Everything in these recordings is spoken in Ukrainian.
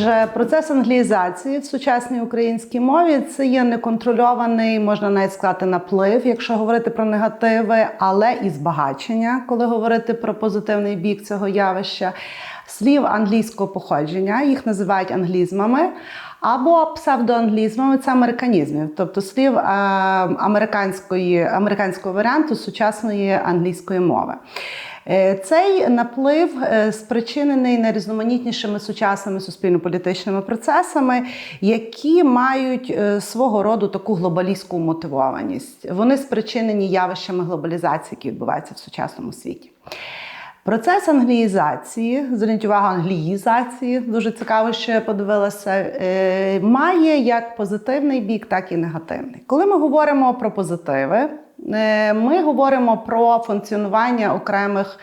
Отже, процес англіїзації в сучасній українській мові це є неконтрольований, можна навіть сказати, наплив, якщо говорити про негативи, але і збагачення, коли говорити про позитивний бік цього явища. Слів англійського походження, їх називають англізмами, або псевдоанглізмами це американізмів, тобто слів е, американської, американського варіанту сучасної англійської мови. Е, Цей наплив е, спричинений найрізноманітнішими сучасними суспільно-політичними процесами, які мають е, свого роду таку глобалістську мотивованість. Вони спричинені явищами глобалізації, які відбуваються в сучасному світі. Процес англіїзації, зверніть увагу, англіїзації, дуже цікаво, що я подивилася, має як позитивний бік, так і негативний. Коли ми говоримо про позитиви, ми говоримо про функціонування окремих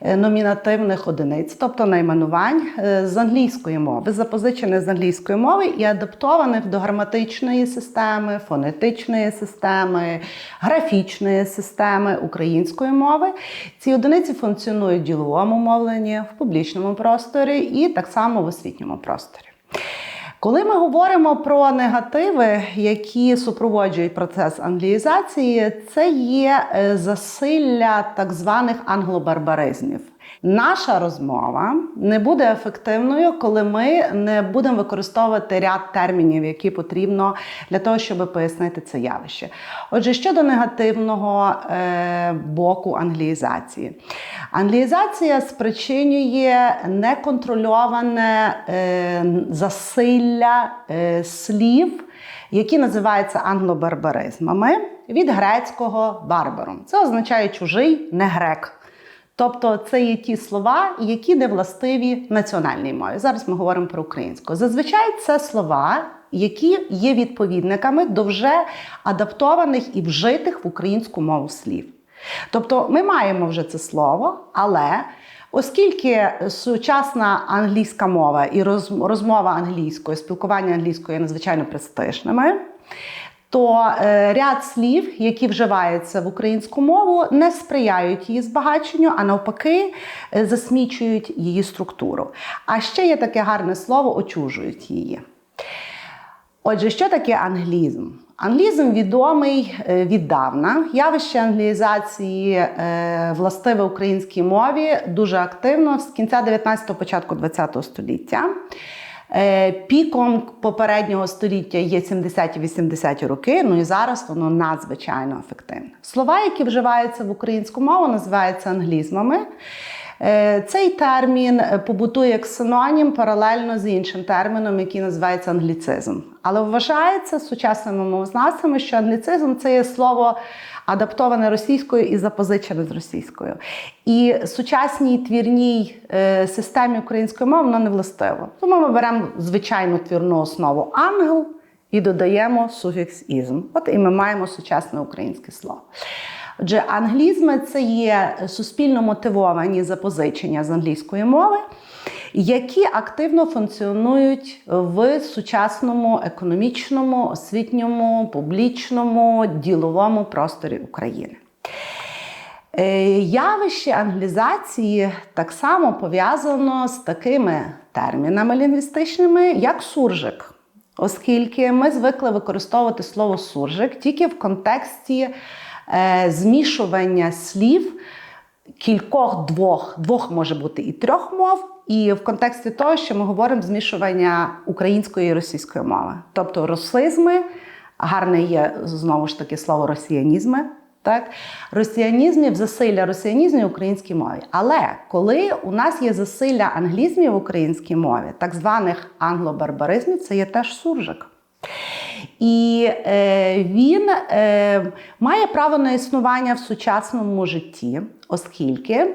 е, номінативних одиниць, тобто найменувань е, з англійської мови, запозичених з англійської мови і адаптованих до граматичної системи, фонетичної системи, графічної системи української мови. Ці одиниці функціонують в діловому мовленні, в публічному просторі і так само в освітньому просторі. Коли ми говоримо про негативи, які супроводжують процес англіїзації, це є е, засилля так званих англобарбаризмів. Наша розмова не буде ефективною, коли ми не будемо використовувати ряд термінів, які потрібно для того, щоб пояснити це явище. Отже, щодо негативного е, боку англіїзації, англіїзація спричинює неконтрольоване е, засилля е, слів, які називаються англобарбаризмами від грецького барбаром. Це означає чужий, не грек. Тобто це є ті слова, які не властиві національній мові. Зараз ми говоримо про українську. Зазвичай це слова, які є відповідниками до вже адаптованих і вжитих в українську мову слів. Тобто ми маємо вже це слово, але оскільки сучасна англійська мова і розмова англійською, спілкування англійською є надзвичайно престижними, то е, ряд слів, які вживаються в українську мову, не сприяють її збагаченню, а навпаки, е, засмічують її структуру. А ще є таке гарне слово очужують її. Отже, що таке англізм? Англізм відомий е, віддавна. Явище англіїзації властиве українській мові дуже активно з кінця 19-го, початку 20-го століття. Е, Піком попереднього століття є 70-80-ті роки. Ну і зараз воно надзвичайно ефективне. Слова, які вживаються в українську мову, називаються англізмами. Е, Цей термін побутує як синонім паралельно з іншим терміном, який називається англіцизм. Але вважається сучасними мовознавцями, що англіцизм це є слово адаптоване російською і запозичене з російською. І сучасній твірній е, системі української мови воно не властиво. Тому ми беремо звичайну твірну основу ангел і додаємо суфікс ізм. От і ми маємо сучасне українське слово. Отже, англізми це є суспільно мотивовані запозичення з англійської мови, які активно функціонують в сучасному економічному, освітньому, публічному, діловому просторі України. Е, Явище англізації так само пов'язано з такими термінами лінгвістичними, як суржик, оскільки ми звикли використовувати слово суржик тільки в контексті е, змішування слів кількох двох, двох може бути і трьох мов, і в контексті того, що ми говоримо змішування української і російської мови. Тобто росизми, гарне є знову ж таки слово росіянізми. Так, росіянізмів, засилля росіянізмів в українській мові. Але коли у нас є засилля англізмів в українській мові, так званих англобарбаризмів, це є теж суржик. І е, він е, має право на існування в сучасному житті, оскільки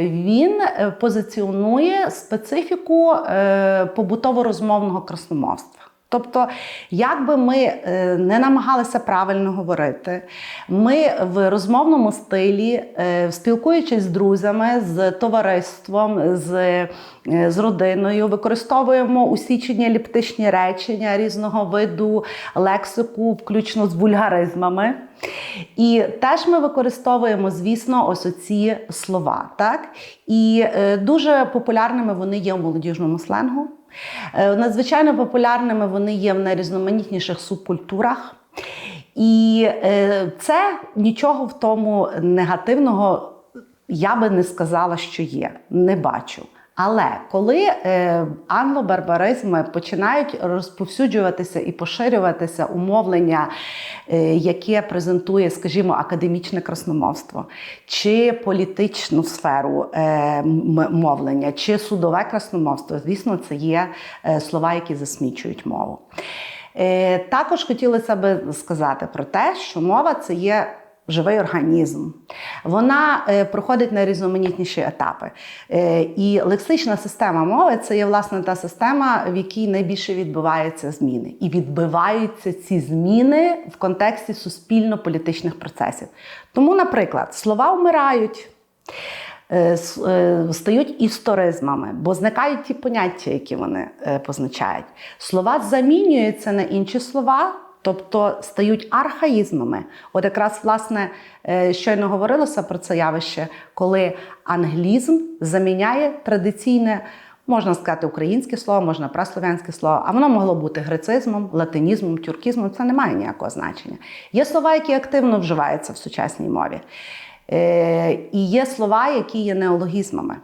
він позиціонує специфіку е, побутово-розмовного красномовства. Тобто, як би ми е, не намагалися правильно говорити, ми в розмовному стилі, е, спілкуючись з друзями, з товариством, з, е, з родиною, використовуємо усічені ліптичні речення різного виду лексику, включно з вульгаризмами. І теж ми використовуємо, звісно, ось оці слова. Так? І дуже популярними вони є у молодіжному сленгу. Е, Надзвичайно популярними вони є в найрізноманітніших субкультурах. І е, це нічого в тому негативного я би не сказала, що є. Не бачу. Але коли е, англобарбаризми починають розповсюджуватися і поширюватися умовлення, е, яке презентує, скажімо, академічне красномовство, чи політичну сферу е, мовлення, чи судове красномовство, звісно, це є е, слова, які засмічують мову. Е, Також хотілося би сказати про те, що мова це є живий організм. Вона е, проходить найрізноманітніші етапи. Е, і лексична система мови це є власне та система, в якій найбільше відбуваються зміни. І відбиваються ці зміни в контексті суспільно-політичних процесів. Тому, наприклад, слова вмирають. е, Стають історизмами, бо зникають ті поняття, які вони позначають. Слова замінюються на інші слова, тобто стають архаїзмами. От якраз власне е, щойно говорилося про це явище, коли англізм заміняє традиційне. Можна сказати українське слово, можна праслов'янське слово, а воно могло бути грецизмом, латинізмом, тюркізмом. Це не має ніякого значення. Є слова, які активно вживаються в сучасній мові. Е, І є слова, які є неологізмами.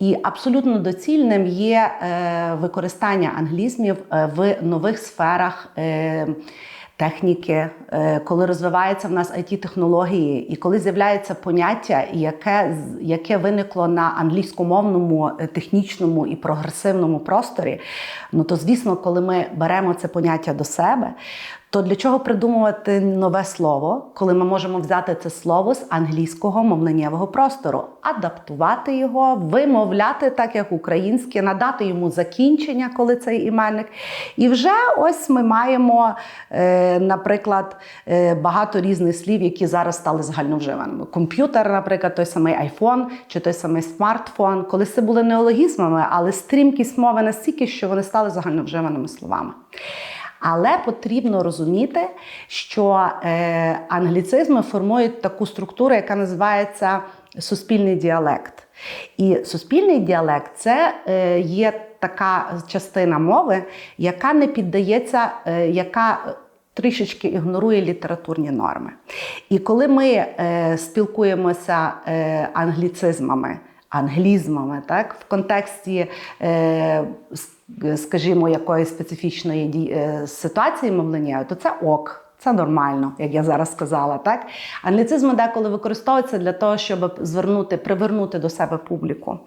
І абсолютно доцільним є е, використання англізмів в нових сферах. Техніки, е, коли розвиваються в нас it технології і коли з'являється поняття, яке, яке виникло на англійськомовному, е, технічному і прогресивному просторі, ну то звісно, коли ми беремо це поняття до себе, то для чого придумувати нове слово, коли ми можемо взяти це слово з англійського мовленнєвого простору, адаптувати його, вимовляти так, як українське, надати йому закінчення, коли цей іменник. І вже ось ми маємо, е, наприклад, е, багато різних слів, які зараз стали загальновживаними. Комп'ютер, наприклад, той самий айфон чи той самий смартфон, коли це були неологізмами, але стрімкість мови настільки, що вони стали загальновживаними словами. Але потрібно розуміти, що е, англіцизми формують таку структуру, яка називається суспільний діалект. І суспільний діалект це е, є така частина мови, яка не піддається, е, яка трішечки ігнорує літературні норми. І коли ми е, спілкуємося е, англіцизмами, англізмами, так, в контексті, е, скажімо, якоїсь специфічної е, ситуації мовлення, то це ок. Це нормально, як я зараз сказала. Так? Англіцизми деколи використовуються для того, щоб звернути, привернути до себе публіку.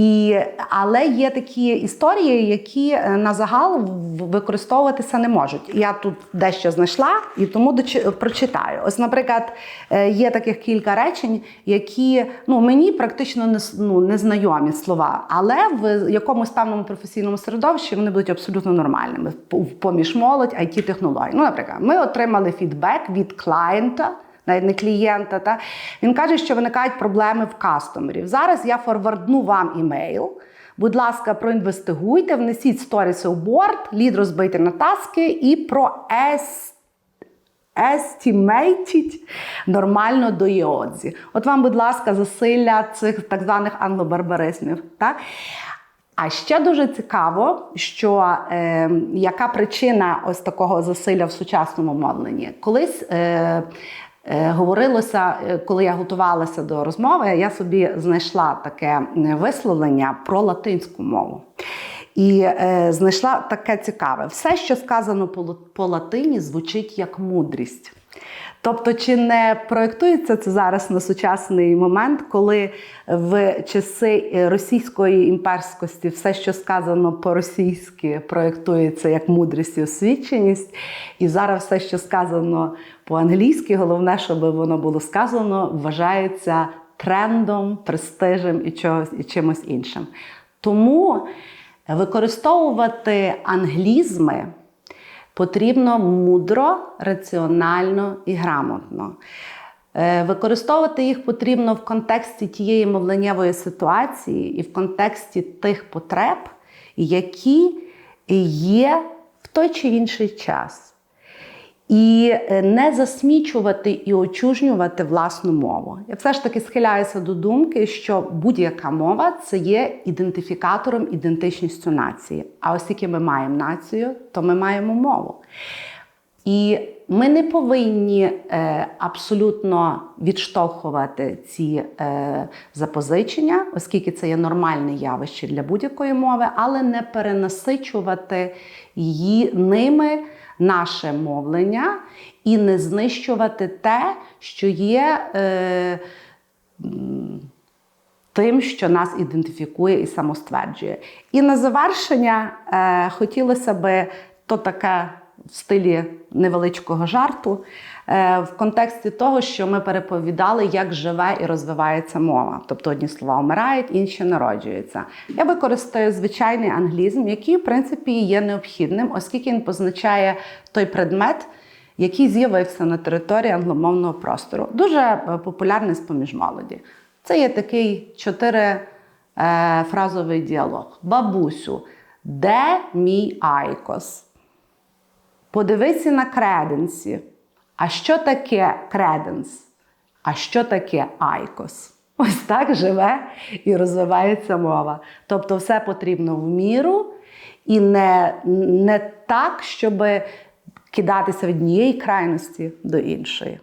І, але є такі історії, які е, на загал використовуватися не можуть. Я тут дещо знайшла і тому дочи- прочитаю. Ось, наприклад, е, є таких кілька речень, які ну, мені практично не, ну, незнайомі слова, але в якомусь певному професійному середовищі вони будуть абсолютно нормальними. Поміж молодь, it технологій Ну, наприклад, ми отримали фідбек від клієнта навіть не клієнта. Та він каже, що виникають проблеми в кастомерів. Зараз я форвардну вам імейл. Будь ласка, проінвестигуйте, внесіть сторіси у борт, лід розбийте на таски і про ес. Естімейтіть нормально до Йодзі. От вам, будь ласка, засилля цих так званих англобарбаризмів. Так? А ще дуже цікаво, що е, яка причина ось такого засилля в сучасному мовленні. Колись е, говорилося, е, коли я готувалася до розмови, я собі знайшла таке е, висловлення про латинську мову. І е, знайшла таке цікаве: все, що сказано по, по латині, звучить як мудрість. Тобто, чи не проєктується це зараз на сучасний момент, коли в часи е, російської імперськості все, що сказано по-російськи, проєктується як мудрість і освіченість, і зараз все, що сказано по-англійськи, головне, щоб воно було сказано, вважається трендом, престижем і, чогось, і чимось іншим. Тому використовувати англізми потрібно мудро, раціонально і грамотно. Е, Використовувати їх потрібно в контексті тієї мовленнєвої ситуації і в контексті тих потреб, які є в той чи інший час. І е, не засмічувати і очужнювати власну мову. Я все ж таки схиляюся до думки, що будь-яка мова це є ідентифікатором ідентичністю нації. А оскільки ми маємо націю, то ми маємо мову. І ми не повинні е, абсолютно відштовхувати ці е, запозичення, оскільки це є нормальне явище для будь-якої мови, але не перенасичувати її ними наше мовлення і не знищувати те, що є. Е, тим, що нас ідентифікує і самостверджує. І на завершення е, хотілося би то таке в стилі невеличкого жарту, е, в контексті того, що ми переповідали, як живе і розвивається мова. Тобто одні слова вмирають, інші народжуються. Я використаю звичайний англізм, який, в принципі, є необхідним, оскільки він позначає той предмет, який з'явився на території англомовного простору. Дуже е, популярний з-поміж молоді. Це є такий чотири-фразовий діалог. Бабусю, де мій айкос? Подивися на креденсі. А що таке креденс? А що таке айкос? Ось так живе і розвивається мова. Тобто, все потрібно в міру і не, не так, щоб кидатися від однієї крайності до іншої.